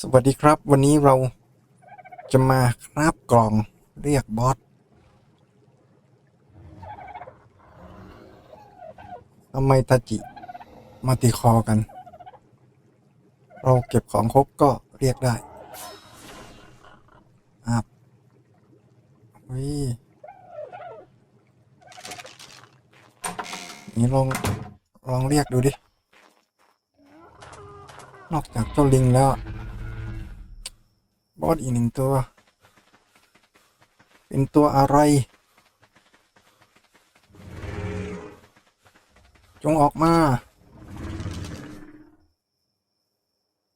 สวัสดีครับ วันนี้เราจะมาคราบกล่องเรียกบอสทำไมตาจิมาติคอกัน เราเก็บของครบก็เรียกได้อับวินี่ลอง ลองเรียกดูดิ นอกจากเจ้าลิงแล้ว อสอีกหนึ่งตัว เป็นตัวอะไร จงออกมา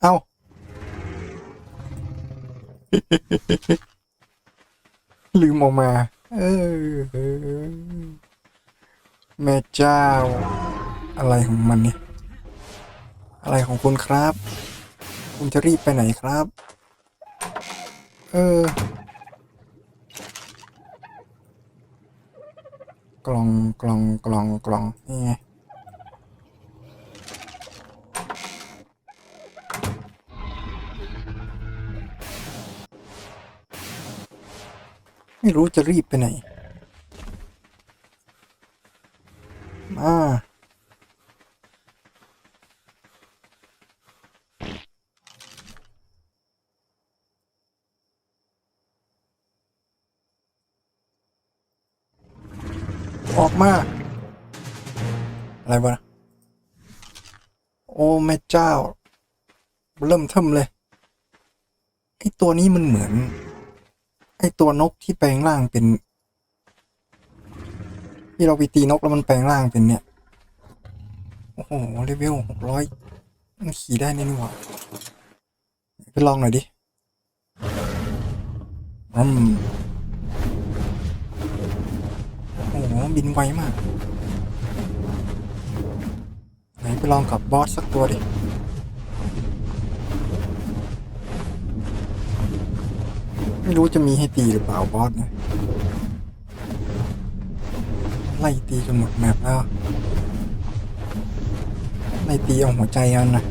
เอาลืมออกมา เออ แม่เจ้า อะไรของมันเนี่ย อะไรของคุณครับ คุณจะรีบไปไหนครับ เออ กล่องกล่องกล่องกล่องนี่ไงไม่รู้จะรีบไปไหน เริ่มเทิมเลยไอตัวนี้มันเหมือน ไอตัวนกที่แปลงร่างเป็น ที่เราไปตีนกแล้วมันแปลงร่างเป็นเนี่ย โอ้โหเลเวลหกร้อยมันขี่ได้นี่นี่หว่าไปลองหน่อยดิอืมโอ้โหบินไวมาก ไหนไปลองกับบอสสักตัวดิ ไม่รู้จะมีให้ตีหรือเปล่าบอสเนี่ยไล่ตีจนหมดแมปแล้วไล่ตีเอาหัวใจมันนะ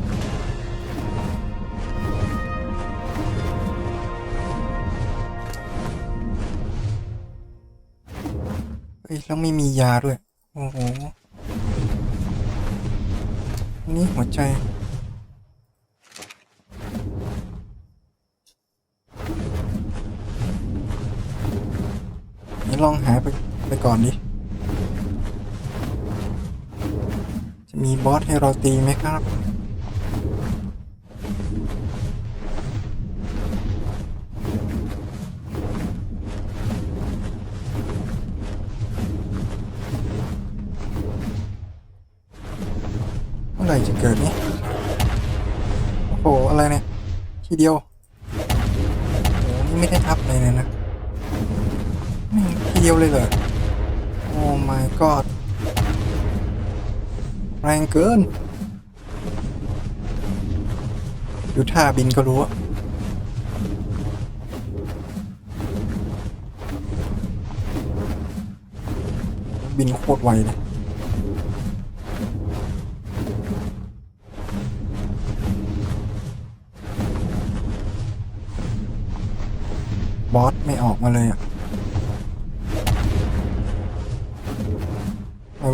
เฮ้ยแล้วไม่มียาด้วย โอ้โห นี่หัวใจ ลองหาไปไปก่อนดิ จะมีบอสให้เราตีไหมครับ เมื่อไหร่จะเกิดเนี่ยโอ้โห อะไรเนี่ย ทีเดียวโอ้โหนี่ไม่ได้ทับเลยเลยนะ ดียวเลยเหรอโอ้ my god แรงเกิน ดูท่าบินก็รู้บินโคตรไวเลยบอสไม่ออกมาเลยอะ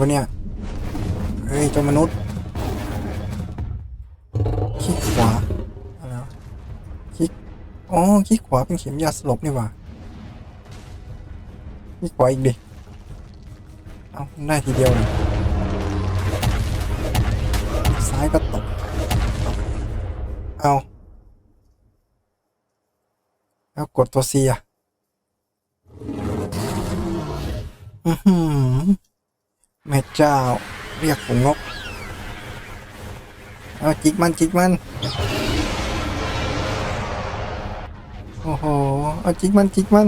วะเนี่ย เฮ้ยเจ้ามนุษย์คลิกขวาอะไรวะคลิกอ๋อคลิกขวาเป็นเข็มยาสลบนี่หว่าคลิกขวาอีกดิเอาได้ทีเดียวเลยซ้ายก็ตกเอาแล้วกดตัว C อะอือหือ แม่เจ้า เรียกผมงกเอาจิกมันจิกมัน โอ้โห เอาจิกมันจิกมัน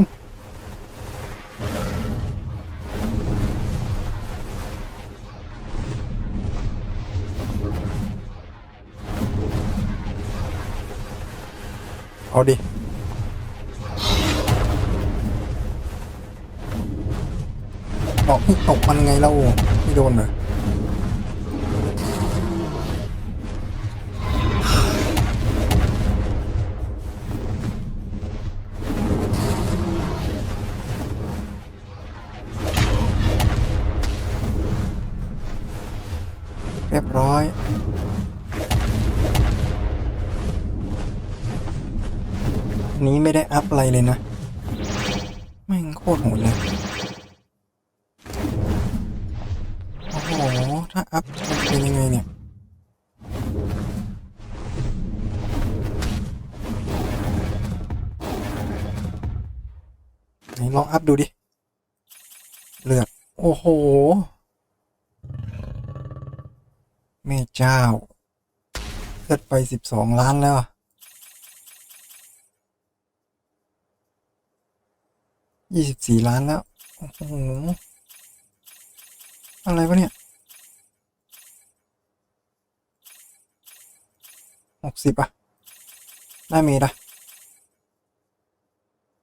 เอาดิ บอตกมันไงเราไม่โดนเหรอเรียบร้อยนี้ไม่ได้อัพอะไรเลยนะ แม่งโคตรโหดเลย ถ้าอัพเป็นยังไงเนี่ยไหนลองอัพดูดิ เลือด โอ้โห แม่เจ้า เลือดไปสิบสองล้านแล้วยี่สิบสี่ล้านแล้ว โอ้โห อะไรวะเนี่ย หกสิบอะได้เมดอะ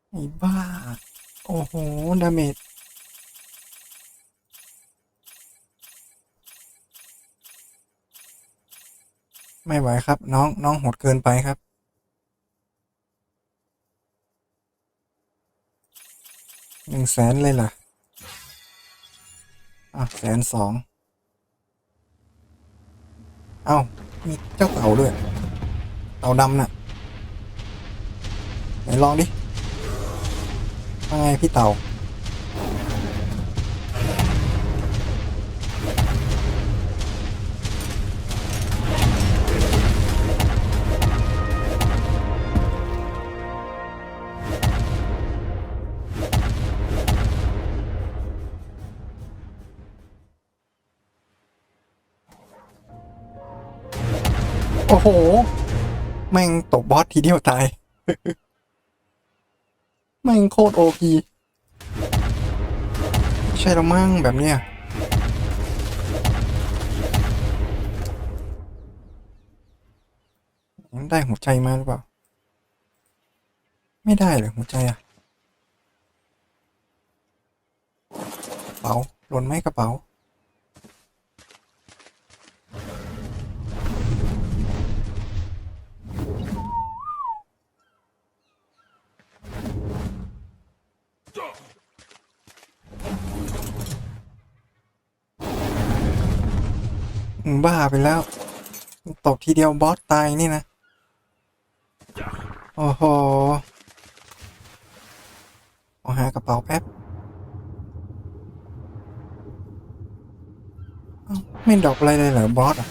ไอ้บ้า โอ้โห ดาเมจไม่ไหวครับ น้องน้องโหดเกินไปครับ หนึ่งแสนเลยเหรออะแสนสอง เอ้า มีเจ้าเต่าด้วย เต่าดำน่ะไหนลองดิว่าไงพี่เต่าโอ้โห แม่งตบบอสทีเดียวตาย แม่งโคตรโอพีใช่แล้วมั่งแบบเนี้ยยังได้หัวใจมาหรือเปล่า ไม่ได้เลยหัวใจอะกระเป๋าหล่นไหมกระเป๋า บ้าไปแล้ว ตกทีเดียวบอสตายนี่นะ โอ้โหเอาหากระเป๋าแป๊บ ไม่ดอกอะไรเลยเหรอบอสอะ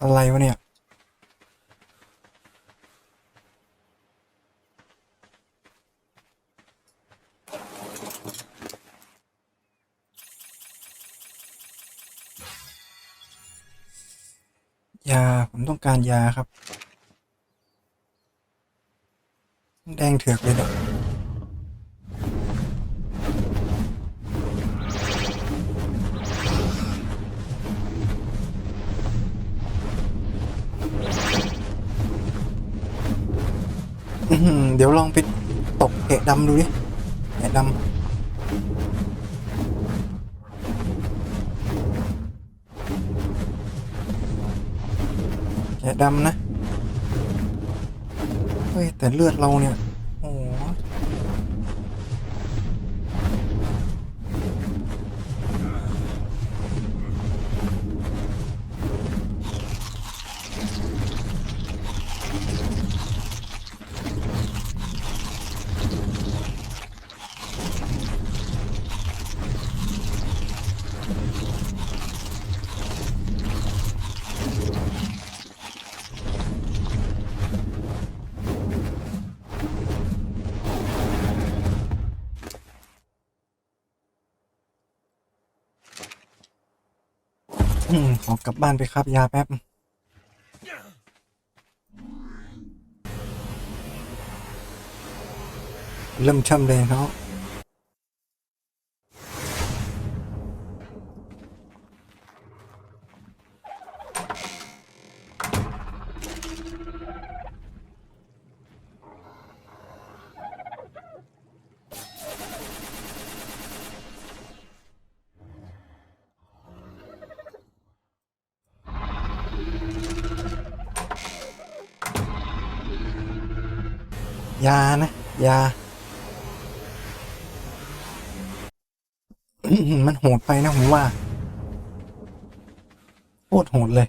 อะไรวะเนี่ย ต้องการยาครับ แดงเถือกเลยเนี่ยอื้อเดี๋ยวลองไปตกแกะดำดูดิแกะดำ ดำนะ เฮ้ย แต่เลือดเราเนี่ย ขอกลับบ้านไปครับยาแป๊บเริ่มช่ำเลยเนาะ ยา อื มันโหดไปนะผมว่าโคตรโหดเลย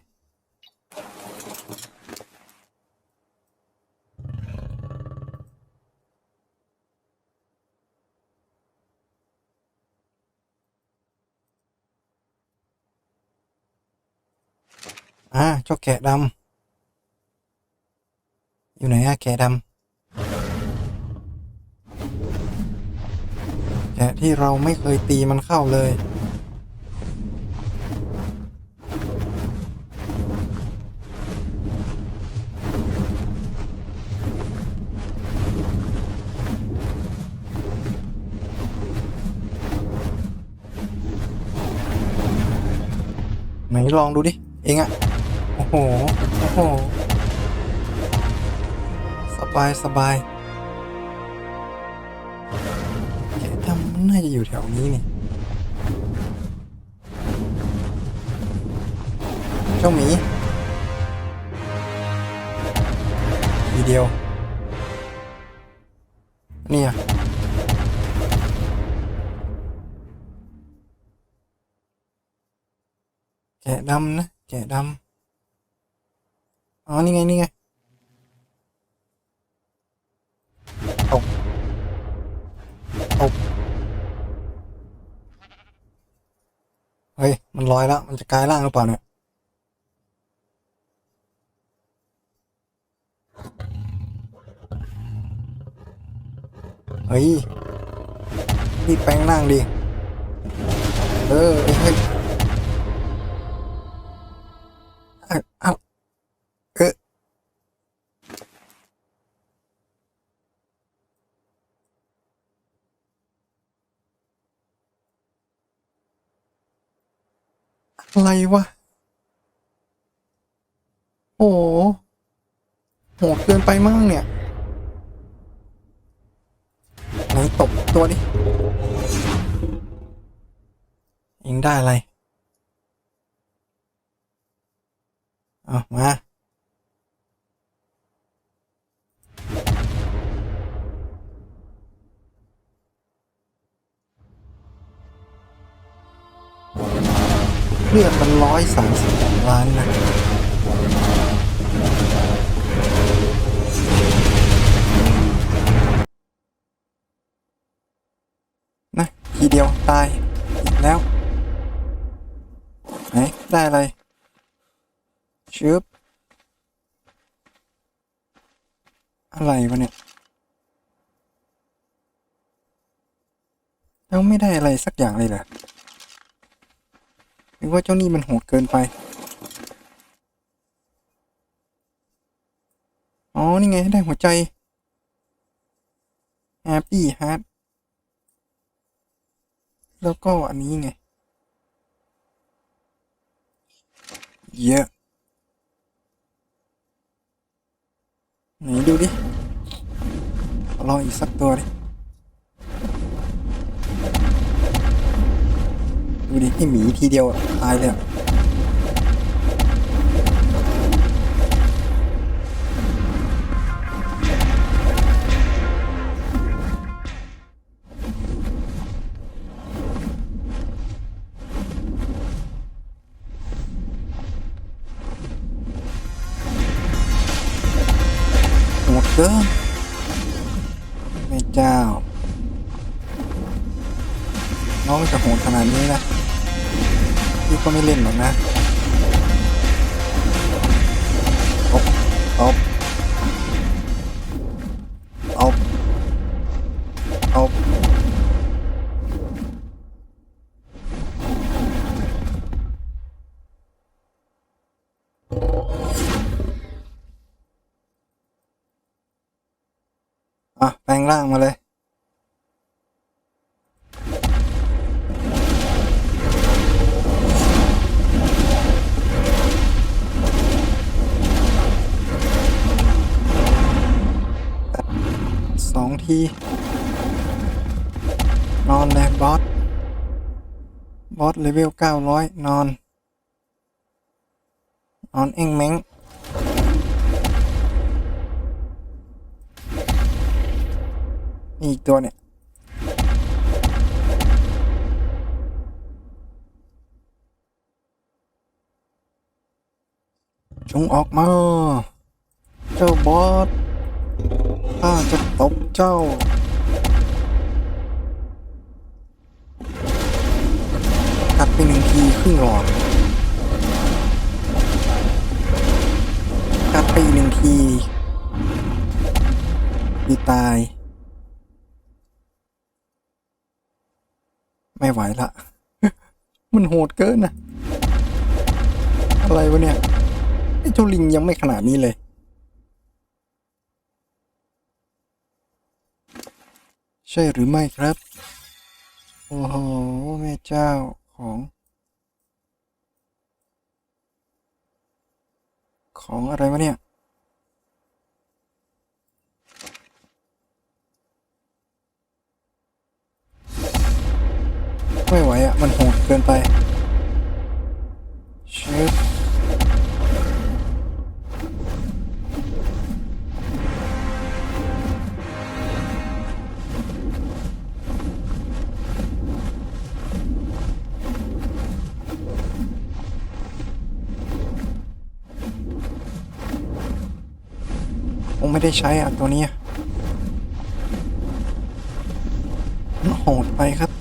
อ่าเจ้าแกะดำอยู่ไหนอะแกะดำ แกะที่เราไม่เคยตีมันเข้าเลย ไหนลองดูดิ เองอะโอ้โห โอ้โห สบาย สบาย ถวนี้นี่เจ้าหมีทีเดียว เนี่ย แกะดำนะ แกะดำ อ๋อ นี่ไง นี่ไงตกตก เฮ้ย มันลอยแล้ว มันจะกลายร่างหรือเปล่าเนี่ย เฮ้ย นี่แปลงร่างดิเออเฮ้ย อะไรวะ โอ้โหโหดเกินไปมากเนี่ยไหนตบตัวดิเองได้อะไร เอามา เลือดมันร้อยสามสิบล้านนะนะทีเดียวตาย อีกแล้ว ไหน ได้อะไร ชึบ อะไรวะเนี่ยแล้วไม่ได้อะไรสักอย่างเลยเหรอ รือว่าเจ้านี่มันโหดเกินไป อ๋อ นี่ไงได้หัวใจ Happy Heart แล้วก็อันนี้ไง เยอะ ไหนดูดิ ลองอีกสักตัวดิ ดูดิให้หมีทีเดียวตายเลยอะ ตบอะแปลงร่างมาเลยสองที สเลเวล 900 นอน นอนเอ็งแมงมีอีกตัวเนี่ย จงออกมา เจ้าบอสข้าจะตบเจ้า กัดไปหนึ่งทีครึ่งหลอดกัดไปหนึ่งทีดีตาย ไม่ไหวละ มันโหดเกินนะอะไรวะเนี่ยไอ้เจ้าลิงยังไม่ขนาดนี้เลยใช่หรือไม่ครับ โอ้โห แม่เจ้า ของ ของอะไรวะเนี่ย ไม่ไหวอะ มันโหดเกินไปชิบ ได้ใช้อะตัวนี้มันโหดไปครับ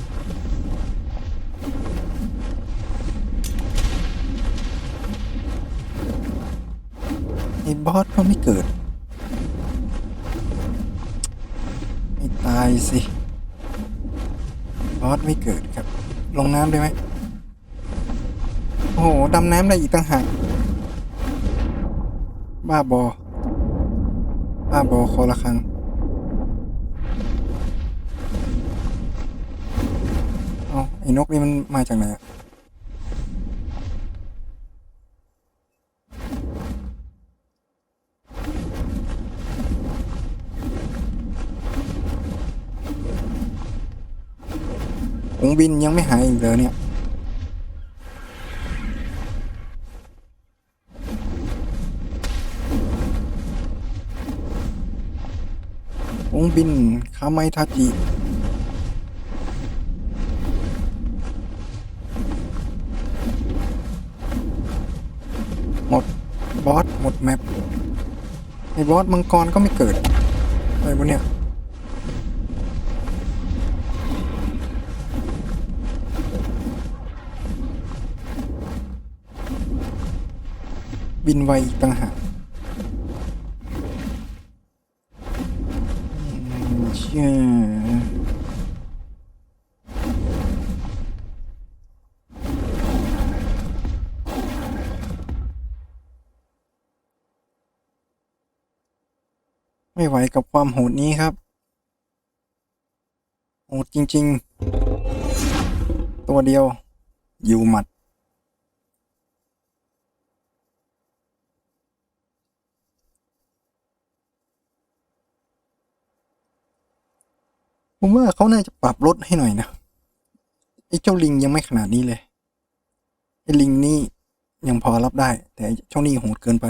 ไอ้บอสก็ไม่เกิด ไม่ตายสิ บอสไม่เกิดครับ ลงน้ำได้ไหม โอ้โห ดำน้ำได้อีกตั้งหากบ้าบอ บ้าบอคอละครังเอาไอ้นกนี่มันมาจากไหนอะองบินยังไม่หายอีกเลยเนี่ย งบิน คาไมทาจิหมด บอส หมด แมปไอ้บอส มังกรก็ไม่เกิด อะไรวะเนี่ยบินไวอีกต่างหาก ไม่ไหวกับความโหดนี้ครับ โหดจริง ๆ ตัวเดียว อยู่หมัด ผมว่าเขาน่าจะปรับลดให้หน่อยนะ ไอ้เจ้าลิงยังไม่ขนาดนี้เลย ไอ้ลิงนี่ยังพอรับได้ แต่ไอ้เจ้านี่โหดเกินไป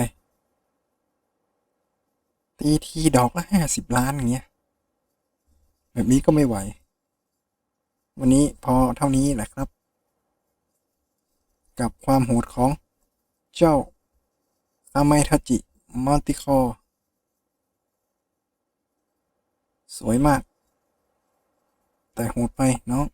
ตีทีดอกละห้าสิบล้านอย่างเงี้ย แบบนี้ก็ไม่ไหว วันนี้พอเท่านี้แหละครับ กับความโหดของเจ้าอาไมทาจิมัลติคอร์สวยมาก แต่โหดไปเน้อง